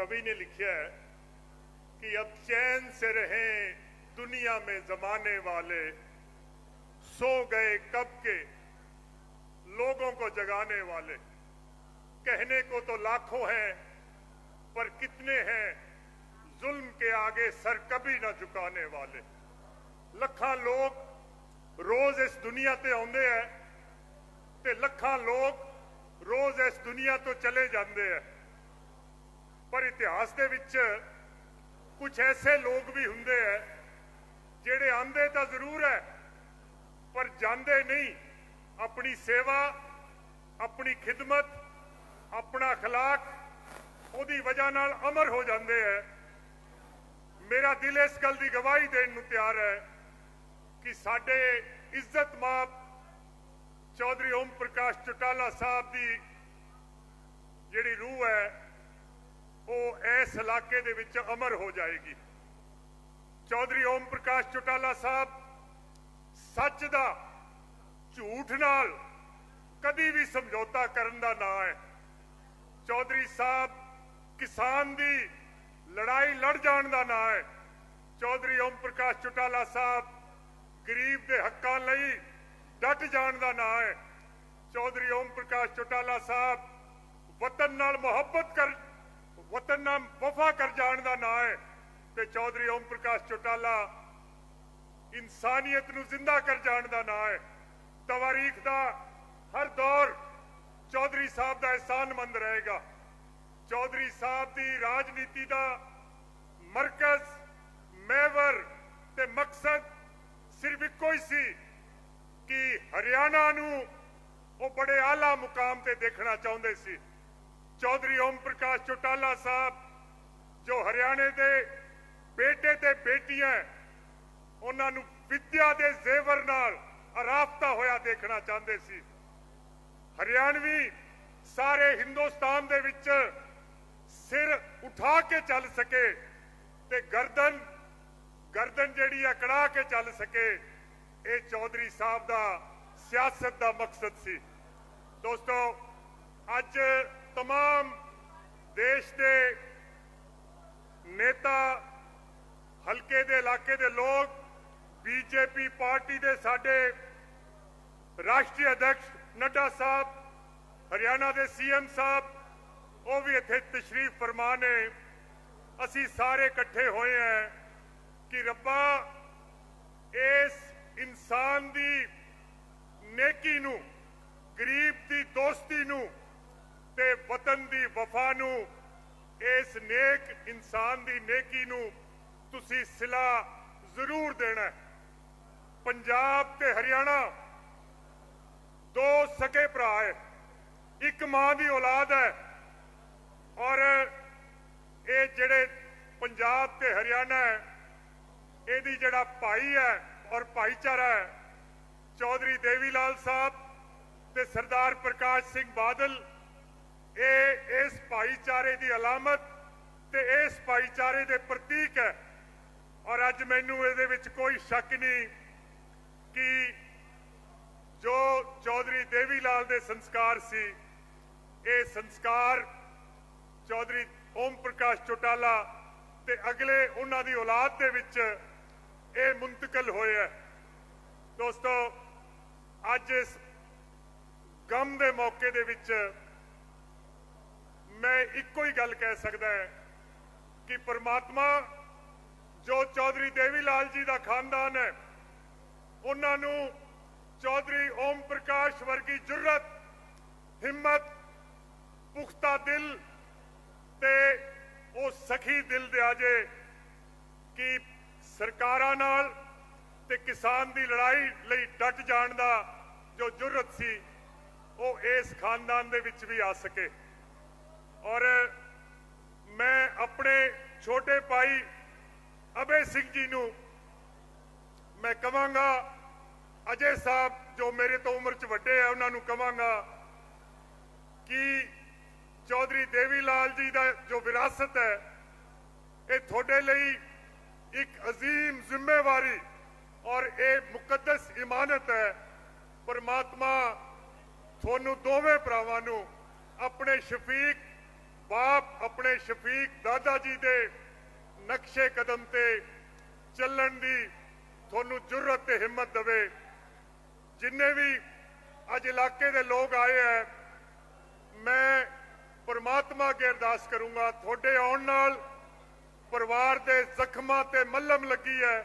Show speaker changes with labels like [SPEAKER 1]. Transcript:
[SPEAKER 1] कवि ने लिखा है कि अब चैन से रहे दुनिया में जमाने वाले, सो गए कब के लोगों को जगाने वाले। कहने को तो लाखों हैं, पर कितने हैं जुल्म के आगे सर कभी ना झुकाने वाले। लखा लोग रोज इस दुनिया ते आते हैं, ते लखा लोग रोज इस दुनिया तो चले जाते हैं। ਪਰ ਇਤਿਹਾਸ ਦੇ ਵਿੱਚ ਕੁਝ ਐਸੇ ਲੋਕ ਵੀ ਹੁੰਦੇ ਐ ਜਿਹੜੇ ਆਂਦੇ ਤਾਂ ਜ਼ਰੂਰ ਐ ਪਰ ਜਾਂਦੇ ਨਹੀਂ ਆਪਣੀ ਸੇਵਾ ਆਪਣੀ ਖਿਦਮਤ ਆਪਣਾ اخلاق ਉਹਦੀ ਵਜ੍ਹਾ ਨਾਲ ਅਮਰ ਹੋ ਜਾਂਦੇ ਐ ਮੇਰਾ ਦਿਲ ਇਸ ਗੱਲ ਦੀ ਗਵਾਹੀ ਦੇਣ ਨੂੰ ਤਿਆਰ ਹੈ ਕਿ ਸਾਡੇ ਇੱਜ਼ਤ ਮਾਪ ਚੌਧਰੀ ਓਮ ਪ੍ਰਕਾਸ਼ ਚੁਟਾਲਾ ਸਾਹਿਬ ਦੀ ਜਿਹੜੀ ਰੂਹ ਹੈ ਉਹ ਇਸ ਇਲਾਕੇ ਦੇ ਵਿੱਚ ਅਮਰ ਹੋ ਜਾਏਗੀ। ਚੌਧਰੀ ਓਮ ਪ੍ਰਕਾਸ਼ ਚੋਟਾਲਾ ਸਾਹਿਬ ਸੱਚ ਦਾ, ਝੂਠ ਨਾਲ ਕਦੀ ਵੀ ਸਮਝੌਤਾ ਕਰਨ ਦਾ ਨਾਂ ਹੈ। ਚੌਧਰੀ ਸਾਹਿਬ ਕਿਸਾਨ ਦੀ ਲੜਾਈ ਲੜ ਜਾਣ ਦਾ ਨਾਂ ਹੈ। ਚੌਧਰੀ ਓਮ ਪ੍ਰਕਾਸ਼ ਚੋਟਾਲਾ ਸਾਹਿਬ ਗਰੀਬ ਦੇ ਹੱਕਾਂ ਲਈ ਡਟ ਜਾਣ ਦਾ ਨਾਂ ਹੈ। ਚੌਧਰੀ ਓਮ ਪ੍ਰਕਾਸ਼ ਚੋਟਾਲਾ ਸਾਹਿਬ ਵਤਨ ਨਾਲ ਮੁਹੱਬਤ ਕਰ ਵਤਨ ਨਾਲ ਵਫਾ ਕਰ ਜਾਣ ਦਾ ਨਾਂ ਹੈ ਤੇ ਚੌਧਰੀ ਓਮ ਪ੍ਰਕਾਸ਼ ਚੁਟਾਲਾ ਇਨਸਾਨੀਅਤ ਨੂੰ ਜ਼ਿੰਦਾ ਕਰ ਜਾਣ ਦਾ ਨਾਂ ਹੈ। ਤਵਾਰੀਖ ਦਾ ਹਰ ਦੌਰ ਚੌਧਰੀ ਸਾਹਿਬ ਦਾ ਅਹਿਸਾਨਮੰਦ ਰਹੇਗਾ। ਚੌਧਰੀ ਸਾਹਿਬ ਦੀ ਰਾਜਨੀਤੀ ਦਾ ਮਰਕਜ਼, ਮੈਵਰ ਤੇ ਮਕਸਦ ਸਿਰਫ ਇੱਕੋ ਹੀ ਸੀ ਕਿ ਹਰਿਆਣਾ ਨੂੰ ਉਹ ਬੜੇ ਆਲਾ ਮੁਕਾਮ ਤੇ ਦੇਖਣਾ ਚਾਹੁੰਦੇ ਸੀ। ਚੌਧਰੀ ਓਮ ਪ੍ਰਕਾਸ਼ ਚੋਟਾਲਾ ਸਾਹਿਬ, ਜੋ ਹਰਿਆਣੇ ਦੇ ਬੇਟੇ ਤੇ ਬੇਟੀਆਂ, ਉਹਨਾਂ ਨੂੰ ਵਿਦਿਆ ਦੇ ਜ਼ੇਵਰ ਨਾਲ ਅਰਾਫਤਾ ਹੋਇਆ ਦੇਖਣਾ ਚਾਹੁੰਦੇ ਸੀ। ਹਰਿਆਣਵੀ ਸਾਰੇ ਹਿੰਦੁਸਤਾਨ ਦੇ ਵਿੱਚ ਸਿਰ ਉਠਾ ਕੇ ਚੱਲ ਸਕੇ ਤੇ ਗਰਦਨ ਗਰਦਨ ਜਿਹੜੀ ਅਕੜਾ ਕੇ ਚੱਲ ਸਕੇ, ਇਹ ਚੌਧਰੀ ਸਾਹਿਬ ਦਾ ਸਿਆਸਤ ਦਾ ਮਕਸਦ ਸੀ। ਦੋਸਤੋ, ਅੱਜ तमाम ਦੇਸ਼ ਦੇ ਨੇਤਾ ਹਲਕੇ ਦੇ ਇਲਾਕੇ ਦੇ ਲੋਕ ਬੀਜੇਪੀ ਪਾਰਟੀ ਦੇ ਸਾਡੇ ਰਾਸ਼ਟਰੀ ਅਧਿਕਸ਼ ਨੱਡਾ ਸਾਹਿਬ ਹਰਿਆਣਾ ਦੇ ਸੀਐਮ ਸਾਹਿਬ ਉਹ ਵੀ ਇੱਥੇ ਤਸ਼ਰੀਫ ਫਰਮਾ ਨੇ ਅਸੀਂ ਸਾਰੇ ਇਕੱਠੇ ਹੋਏ ਹਾਂ ਕਿ ਰੱਬਾ ਇਸ ਇਨਸਾਨ ਦੀ ਨੇਕੀ ਨੂੰ ਗਰੀਬ ਦੀ ਦੋਸਤੀ ਨੂੰ ਤੇ ਵਤਨ ਦੀ ਵਫਾ ਨੂੰ, ਇਸ ਨੇਕ ਇਨਸਾਨ ਦੀ ਨੇਕੀ ਨੂੰ ਤੁਸੀਂ ਸਿਲਾ ਜ਼ਰੂਰ ਦੇਣਾ ਪੰਜਾਬ ਤੇ ਹਰਿਆਣਾ ਦੋ ਸਕੇ ਭਰਾ ਹੈ। ਇੱਕ ਮਾਂ ਦੀ ਔਲਾਦ ਹੈ ਔਰ ਇਹ ਜਿਹੜੇ ਪੰਜਾਬ ਤੇ ਹਰਿਆਣਾ ਹੈ, ਇਹਦੀ ਜਿਹੜਾ ਭਾਈ ਹੈ ਔਰ ਭਾਈਚਾਰਾ ਹੈ, ਚੌਧਰੀ ਦੇਵੀ ਲਾਲ ਸਾਹਿਬ ਤੇ ਸਰਦਾਰ ਪ੍ਰਕਾਸ਼ ਸਿੰਘ ਬਾਦਲ ਇਹ, ਇਸ ਭਾਈਚਾਰੇ ਦੀ ਅਲਾਮਤ ਤੇ ਇਸ ਭਾਈਚਾਰੇ ਦੇ ਪ੍ਰਤੀਕ ਹੈ। ਔਰ ਅੱਜ ਮੈਨੂੰ ਇਹਦੇ ਵਿੱਚ ਕੋਈ ਸ਼ੱਕ ਨਹੀਂ ਕਿ ਜੋ ਚੌਧਰੀ ਦੇਵੀ ਲਾਲ ਦੇ ਸੰਸਕਾਰ ਸੀ, ਇਹ ਸੰਸਕਾਰ ਚੌਧਰੀ ਓਮ ਪ੍ਰਕਾਸ਼ ਚੋਟਾਲਾ ਤੇ ਅਗਲੇ ਉਹਨਾਂ ਦੀ ਔਲਾਦ ਦੇ ਵਿੱਚ ਇਹ ਮੁੰਤਕਲ ਹੋਇਆ ਦੋਸਤੋ, ਅੱਜ ਇਸ ਗਮ ਦੇ ਮੌਕੇ ਦੇ ਵਿੱਚ ਮੈਂ ਇੱਕੋ ਹੀ ਗੱਲ ਕਹਿ ਸਕਦਾ ਹੈ ਕਿ ਪਰਮਾਤਮਾ, ਜੋ ਚੌਧਰੀ ਦੇਵੀ ਲਾਲ ਜੀ ਦਾ ਖਾਨਦਾਨ ਹੈ, ਉਹਨਾਂ ਨੂੰ ਚੌਧਰੀ ਓਮ ਪ੍ਰਕਾਸ਼ ਵਰਗੀ ਜੁਰਤ ਹਿੰਮਤ, ਪੁਖਤਾ ਦਿਲ ਤੇ ਉਹ ਸਖੀ ਦਿਲ ਦੇ ਆਜੇ ਕਿ ਸਰਕਾਰਾਂ ਨਾਲ ਤੇ ਕਿਸਾਨ ਦੀ ਲੜਾਈ ਲਈ ਡਟ ਜਾਣ ਦਾ ਜੋ ਜੁਰਤ ਸੀ, ਉਹ ਇਸ ਖਾਨਦਾਨ ਦੇ ਵਿੱਚ ਵੀ ਆ ਸਕੇ। ਔਰ ਮੈਂ ਆਪਣੇ ਛੋਟੇ ਭਾਈ ਅਬੇ ਸਿੰਘ ਜੀ ਨੂੰ ਮੈਂ ਕਵਾਂਗਾ, ਅਜੇ ਸਾਹਿਬ ਜੋ ਮੇਰੇ ਤੋਂ ਉਮਰ 'ਚ ਵੱਡੇ ਆ, ਉਹਨਾਂ ਨੂੰ ਕਵਾਂਗਾ ਕਿ ਚੌਧਰੀ ਦੇਵੀ ਲਾਲ ਜੀ ਦਾ ਜੋ ਵਿਰਾਸਤ ਹੈ, ਇਹ ਤੁਹਾਡੇ ਲਈ ਇੱਕ ਅਜ਼ੀਮ ਜ਼ਿੰਮੇਵਾਰੀ ਔਰ ਇਹ ਮੁਕੱਦਸ ਇਮਾਨਤ ਹੈ। ਪਰਮਾਤਮਾ ਤੁਹਾਨੂੰ ਦੋਵੇਂ ਭਰਾਵਾਂ ਨੂੰ ਆਪਣੇ ਸ਼ਫੀਕ ਬਾਪ ਆਪਣੇ ਸ਼ਫੀਕ ਦਾਦਾ ਜੀ ਦੇ ਨਕਸ਼ੇ ਕਦਮ ਤੇ ਚੱਲਣ ਦੀ ਤੁਹਾਨੂੰ ਜੁਰਤ ਤੇ ਹਿੰਮਤ ਦੇਵੇ। ਜਿੰਨੇ ਵੀ ਅੱਜ ਇਲਾਕੇ ਦੇ ਲੋਕ ਆਏ ਹੈ ਮੈਂ ਪਰਮਾਤਮਾ ਅੱਗੇ ਅਰਦਾਸ ਕਰੂੰਗਾ, ਤੁਹਾਡੇ ਆਉਣ ਨਾਲ ਪਰਿਵਾਰ ਦੇ ਜ਼ਖਮਾਂ ਤੇ ਮੱਲਮ ਲੱਗੀ ਹੈ